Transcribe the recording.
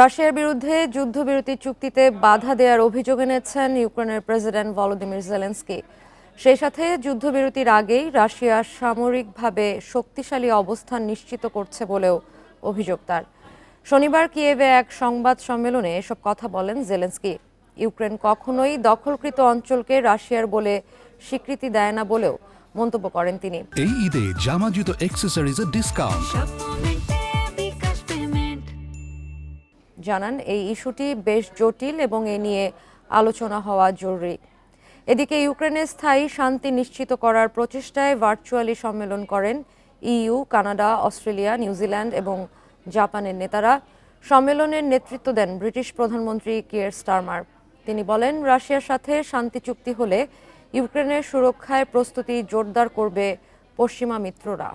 রাশিয়ার বিরুদ্ধে যুদ্ধবিরতি চুক্তিতে বাধা দেওয়ার অভিযোগ এনেছেন ইউক্রেনের প্রেসিডেন্ট ভলোদিমির জেলেন্সকি। সেই সাথে যুদ্ধবিরতির আগেই রাশিয়া সামরিকভাবে শক্তিশালী অবস্থান নিশ্চিত করছে বলেও অভিযোগ তার। শনিবার কিয়েভে এক সংবাদ সম্মেলনে এসব কথা বলেন জেলেন্সকি। ইউক্রেন কখনোই দখলকৃত অঞ্চলকে রাশিয়ার বলে স্বীকৃতি দেয় না বলেও মন্তব্য করেন তিনি। এই ঈদে জামা জুতো অ্যাক্সেসরিজের ডিসকাউন্ট জানান, এই ইস্যুটি বেশ জটিল এবং এ নিয়ে আলোচনা হওয়া জরুরি। এদিকে ইউক্রেনের স্থায়ী শান্তি নিশ্চিত করার প্রচেষ্টায় ভার্চুয়ালি সম্মেলন করেন ইইউ, কানাডা, অস্ট্রেলিয়া, নিউজিল্যান্ড এবং জাপানের নেতারা। সম্মেলনের নেতৃত্ব দেন ব্রিটিশ প্রধানমন্ত্রী কিয়ার স্টারমার। তিনি বলেন, রাশিয়ার সাথে শান্তি চুক্তি হলে ইউক্রেনের সুরক্ষায় প্রস্তুতি জোরদার করবে পশ্চিমা মিত্ররা।